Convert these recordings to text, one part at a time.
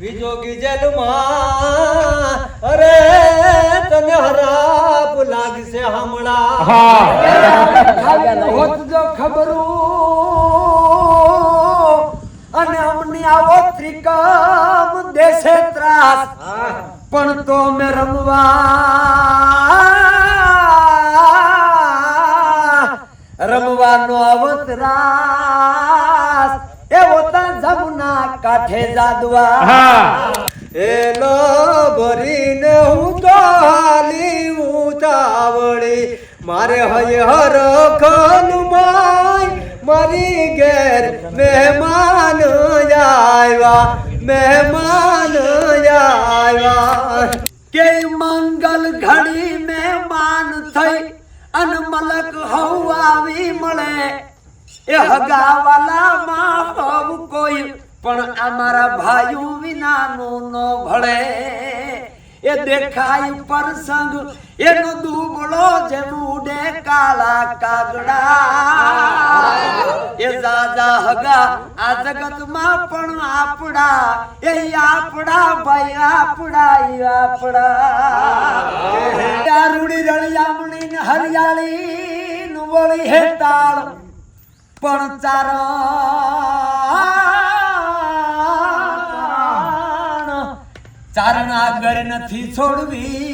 વિજોગી જેલમાં અરે તને હરાપ લાગશે હમણાં. હા. હોત જો ખબરું અને અમને આવો ત્રિકામ દેશે ત્રાસ. પણ તો મેં રમવા રમવાનો અવતરાસ કાંઠે જાદવા. હા. એલો ભરીને હું તો હાલી ઉતાવળી. મારે હય હર માય મારી ઘેર મહેમાન આવ્યા મહેમાન આવ્યા. કે મંગલ ઘડી મહેમાન થઈ અન મલક હવ આવી મળે. એ હગાવાલા માં હવ કોઈ પણ અમારા ભાઈઓ વિનાનું ન ભળે. એ દેખાય પરસંગ એનો દુબળો જેમ ઉડે કાળા કાગડા. એ દાદા હગા, આ જગતમાં પણ આપડા, એ આપડા ભાઈ, આપડા, એ આપડા. રૂડી રળિયામણી ને હરિયાળી નું વળી હેતાળ પણ ચારણ. ચારણ આગળ નથી છોડવી.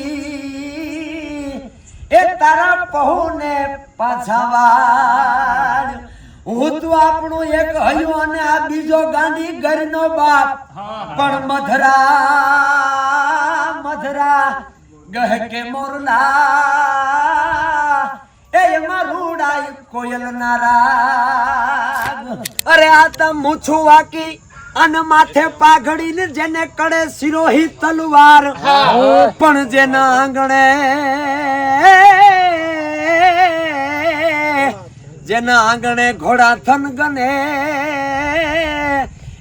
એ તારા પહોને પાછા વાળ. હું તો આપણું એક હયું અને આ બીજો ગાંધી ઘરનો બાપ. પણ મધરા મધરા ગહે કે મોરલા. એ એમાં રૂડાય કોયલ નારા અરે આ તો મૂછું વાકી અને માથે પાઘડીને જેને કડે સિરોહી તલવાર પણ જેના આંગણે જેના આંગણે ઘોડા થન ગને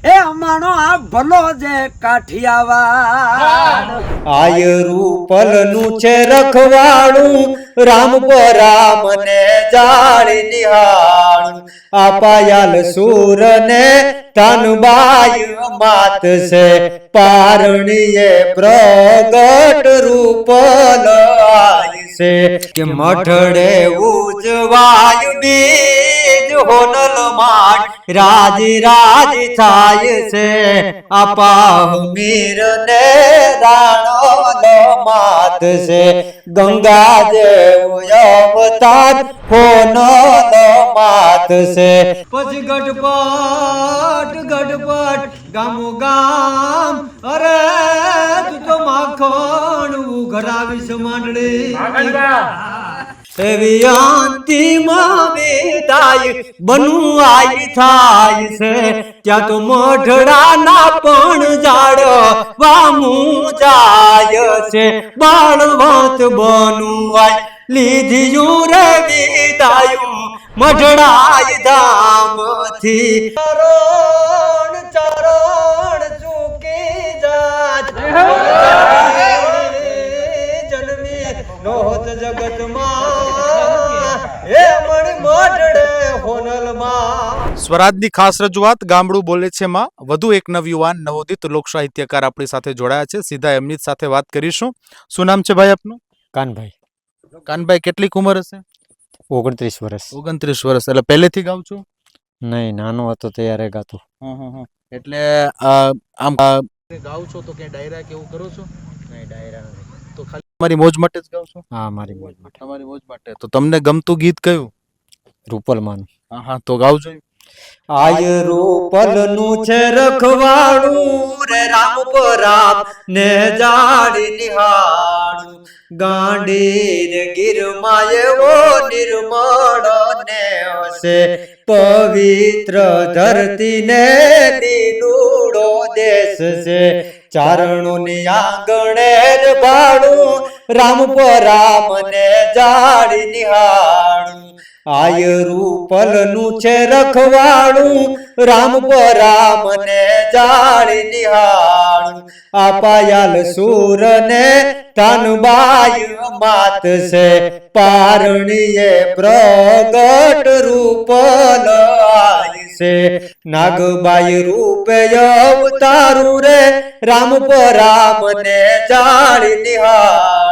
એ અમાણો આ ભલો જે કાઠિયાવાડ. આય રૂપલનું છે રખવાડું, રામ રામ ને જાળી નિહાળું. પાયાલ સુર ને તનબાય માત છે, પારણીએ પ્રગટ રૂપલ આય છે. કે મઠડે ઉજવાય બીજ હોનલ માટ રાજ રાજ થાય છે આપા મીર ને રાણો માત છે ગંગા જેવું અવતાર હોનલ માત છે પછી ગઢપટ ગઢપટ ગામો ગામ અરે તું તો માખણ ઉઘરાવીશ માંડળી એવી અંતિમાં વિદાય બનુ આઈ થાય છે. ત્યાં તો મોઢડાના પણ ઝાડ વામું જાય છે. બાળવંત બનુ લીધ્યું રે વિદાયું મઢડાય ધામથી. ચરણ ચરણ ચૂકી જાત. જન્મી નોત જગતમાં હે મણ મોઢડે હોનલમાં સ્વરાજની ખાસ રજૂઆત ગામડું બોલે છે માં. વધુ એક નવયુવાન નવોદિત લોક સાહિત્યકાર આપણી સાથે જોડાયા છે. સીધા એમની સાથે વાત કરીશું. શું નામ છે ભાઈ આપનું? કાનભાઈ. કાનભાઈ કેટલીક ઉંમર હશે? ઓગણત્રીસ વર્ષ. ઓગણત્રીસ વર્ષ. એટલે પહેલેથી ગાવ છો? નહીં નાનો હતો ત્યારે ગાતો. એટલે આમ ગાવ છો તો કે ડાયરા કે એવું કરો છો? નહીં ડાયરા તો ખાલી તમારી મોજ માટે જ ગાવ છો? હા મારી મોજ માટે. તમારી મોજ માટે. તો તમને ગમતું ગીત કયું? રૂપલમાનું હા હા તો ગાવજો આય રૂપલનું છે રખવાડું, રે રામ પરાપ ને જાડી નિહાળું. ગાંડી ને ગીરમાં એવો નિર્મળ ને હશે. પવિત્ર ધરતી ને દીનુડો દેશ છે. ચારણોની આંગણે ભાડું રામ પરામ ને જાડી નિહાળું. આય રૂપલનું છે રખવાડું રામ રામ ને જાળી નિહાળું. પાયાલ સુર ને તનબાય માત છે, પારણીએ પ્રગટ રૂપ છે. નાગબાઈ રૂપે અવતારું રે, રામ પરામ ને જાળી નિહાળું.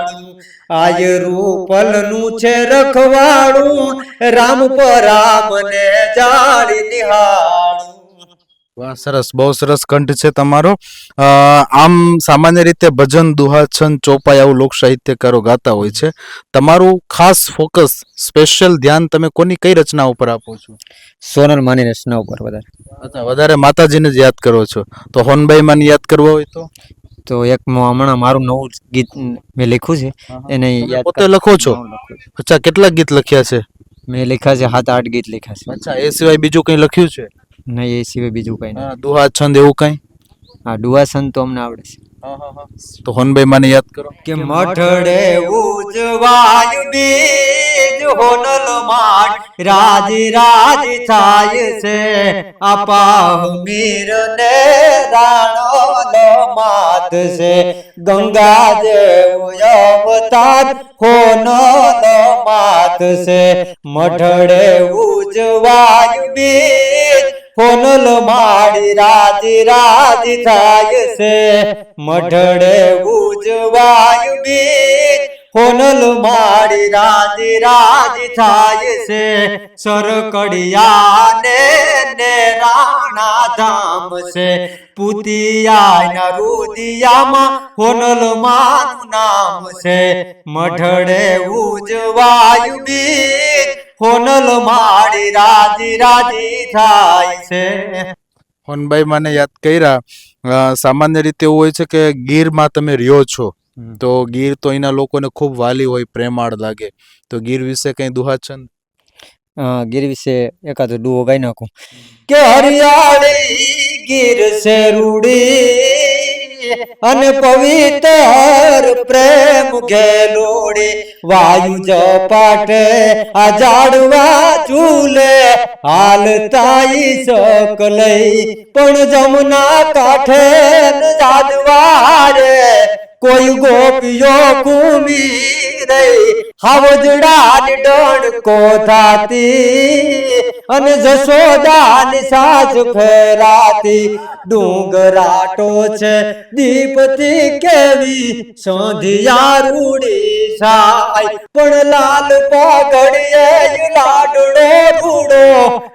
આય રૂપલનું છે રખવાડું રામ પરામને જાળી નિહાળું. વાહ સરસ બહુ સરસ કંઠ છે તમારો. આમ સામાન્ય રીતે ભજન દુહા છંદ ચોપાઈ આવું લોક સાહિત્યકારો ગાતા હોય છે. તમારું ખાસ ફોકસ સ્પેશિયલ ધ્યાન તમે કોની કઈ રચના ઉપર આપો છો? સોનલ માની રચના ઉપર વધારે. અચ્છા વધારે માતાજીને જ યાદ કરો છો. તો હોનબાઈ માની યાદ કરવો હોય તો? તો એક હમણાં મારું નવું ગીત મેં લખ્યું છે. એને યાદ પોતે લખો છો? હું. અચ્છા કેટલા ગીત લખ્યા છે? મેં લખ્યા છે સાત આઠ ગીત લખ્યા છે. અચ્છા એ સિવાય બીજું કંઈ લખ્યું છે? નહીં એ સિવાય બીજું કંઈ નહીં હા, દુહા છંદ એવું કંઈ? આ છંદ તો અમને આવડે છે. તો હનભાઈ માને યાદ કરો. કે મઠડે ઉજવાય બીજ હોનલ માટ રાજ રાજ થાય છે. અપાહ મીર ને રાણો માત છે. ગંગા દેવ અવતાર હોનલ માત છે. મઠડે ઉજવાય બીજ હોનલ માડી રાજ રાજ થાય છે. મઢડે ઉજવાય બીજ હોનલ મારી રાજ રાજ થાય છે. સરકડિયા ને રાણા ધામ છે. પુતિયા રુદિયામાં હોનલ મારું નામ છે. મઢડે ઉજવાયુ બી હોનલ મારી રાજ રાજ થાય છે. હોનભાઈ, મને યાદ કર્યા. સામાન્ય રીતે એવું હોય છે કે ગીરમાં તમે રહ્યો છો. તો ગીર તો એના લોકોને ખૂબ વાલી હોય પ્રેમાળ લાગે. તો ગીર વિશે કઈ દુહાચંદ ગીર વિશે એકાદો ડુઓ ગાઈ નાખું. કે હરિયાળી ગીર સે રૂડી અને પવિત્ર પ્રેમ ગેલોડી વાયુ જપાટે આ જાડવા ઝૂલે હાલતાઈ સકલઈ પણ જમના કાંઠે જાદવા રે કોઈ ગોપીઓ કુમી રે. હાવજડા ડણકો થાતી અને જશોદાની સાજ ફેરાતી. ડુંગરાટો છે દીપતી કેવી સંધિયા રૂડી સાય પણ લાલ પાઘડીએ લાડડો ભૂડો.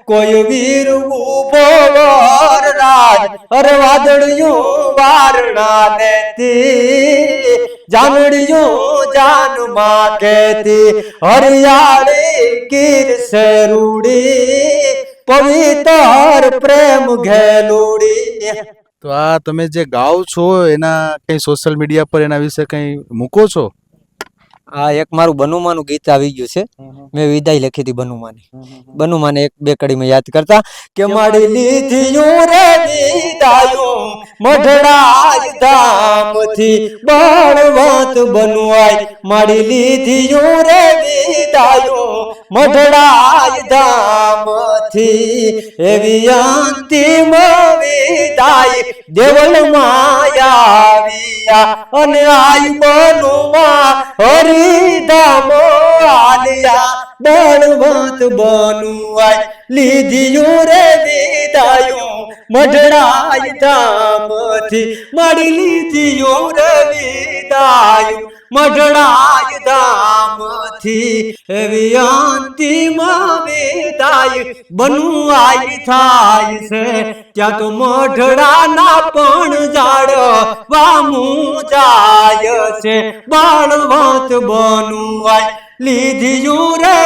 કોઈ વીર ઊભો વરરાજ. અરે વાદળિયું વારણા લેતી જાનડિયું જાનમાં કહેતી હરિયાળી ગીર શેરુડી પવિત્ર પ્રેમ ઘેલુડી. તો આ તમે જે ગાઓ છો એના કઈ સોશિયલ મીડિયા પર એના વિશે કઈ મૂકો છો? આ એક મારું બનુમાનું ગીત આવી ગયું છે. મેં વિદાય લખી હતી બનુમાની. બનુમાને એક બે કડીમાં યાદ કરતા કે મારી લીધી રે વિદાયું મઢડાય ધામથી બળવંત ધામથી એવી અંતિમ વિદાય. દેવલ માયાવિયા અને આઈ બનુમાં હરિધામ આલિયા. બળવંત બનુવાય. લીધીયું રે વિદાયું. મઢડાય ધામથી માડી લીધીયું રે મઢડાય એવી અંતિમ વિદાય. બનુવાય થાય છે, ત્યાં તો મઢડાના પણ ઝાડ વામું જાય છે. બાળવત બનુવાય લીધ્યું રે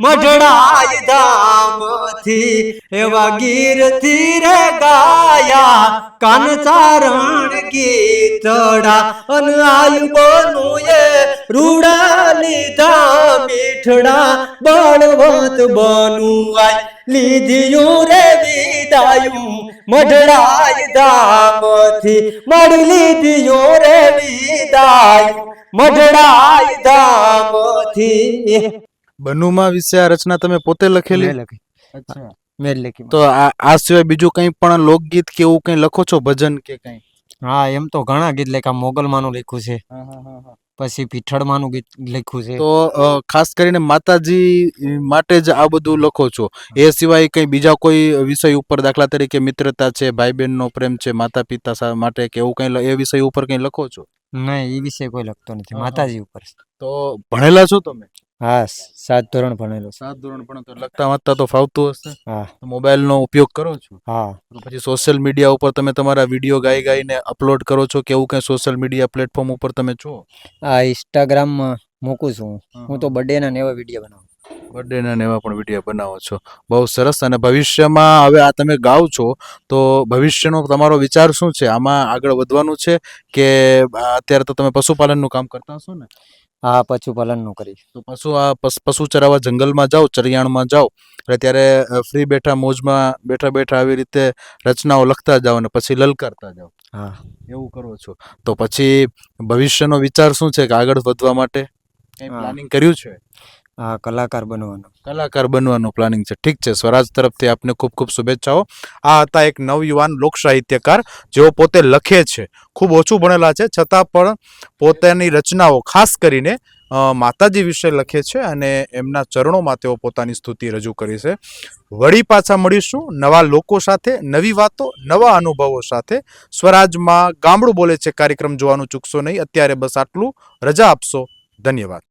મઢડાય ધામથી એવા ગીરથી રે ગાયા. કાન ચારણ ગીતડા અન આયુ બનુએ રૂડા લીધા મીઠડા. બળવંત બનુઆય લીધ્યું રે વિદાયું. મઢડાય ધામથી મળી લીધ્યું રે વિદાયું. મઢડાય ધામથી બનુમાં વિશે આ રચના તમે પોતે લખેલી? મેં લખી. મેં જ લખી. તો આ આ સિવાય બીજું કંઈ પણ લોકગીત કે એવું કંઈ લખો છો? ભજન કે કંઈ? હા એમ તો ઘણા ગીત લખ્યા. મોગલમાંનું લખ્યું છે. પછી પીઠળમાંનું ગીત લખ્યું છે. તો ખાસ કરીને માતાજી માટે જ આ બધું લખો છો. એ સિવાય કંઈ બીજા કોઈ વિષય ઉપર દાખલા તરીકે મિત્રતા છે ભાઈ બહેનનો પ્રેમ છે માતા પિતા માટે કે એવું કંઈ એ વિષય ઉપર કંઈ લખો છો? નહીં એ વિષય કોઈ લખતો નથી. માતાજી ઉપર. તો ભણેલા છો તમે? હા સાત ધોરણ ભણેલો સાત ધોરણ ભણો તો લખતા વાંચતા તો ફાવતું હશે. હા. મોબાઈલનો ઉપયોગ કરો છો? હા. પછી સોશિયલ મીડિયા ઉપર તમે તમારા વીડિયો ગાઈ ગાઈને અપલોડ કરો છો કે એવું કંઈ સોશિયલ મીડિયા પ્લેટફોર્મ ઉપર તમે છો? આ ઇન્સ્ટાગ્રામ મૂકું છું હું. હું તો બર્થડેના ને એવા વીડિયો બનાવું બર્થડેના ને એવા પણ વીડિયો બનાવો છો. બહુ સરસ. અને ભવિષ્યમાં હવે આ તમે ગાઓ છો તો ભવિષ્યનો તમારો વિચાર શું છે? આમાં આગળ વધવાનું છે કે અત્યારે તો તમે પશુપાલનનું કામ કરતા હશો ને? હા પશુપાલનનું કરી તો પશુ આ પશુ ચરાવવા જંગલમાં જાઓ ચરિયાણમાં જાઓ એટલે ત્યારે ફ્રી બેઠા મોજમાં બેઠા બેઠા આવી રીતે રચનાઓ લખતા જાઓ અને પછી લલકારતા જાઓ. હા. એવું કરો છો. તો પછી ભવિષ્યનો વિચાર શું છે કે આગળ વધવા માટે? પ્લાનિંગ કર્યું છે? હા કલાકાર બનવાનો. કલાકાર બનવાનું પ્લાનિંગ છે. ઠીક છે. સ્વરાજ તરફથી આપને ખૂબ ખૂબ શુભેચ્છાઓ. આ હતા એક નવયુવાન લોક સાહિત્યકાર જેઓ પોતે લખે છે. ખૂબ ઓછું ભણેલા છે. છતાં પણ પોતાની રચનાઓ ખાસ કરીને માતાજી વિશે લખે છે અને એમના ચરણોમાં તેઓ પોતાની સ્તુતિ રજૂ કરી છે. વળી પાછા મળીશું નવા લોકો સાથે, નવી વાતો, નવા અનુભવો સાથે. સ્વરાજમાં ગામડું બોલે છે. કાર્યક્રમ જોવાનું ચૂકશો નહીં. અત્યારે બસ આટલું. રજા આપશો. ધન્યવાદ.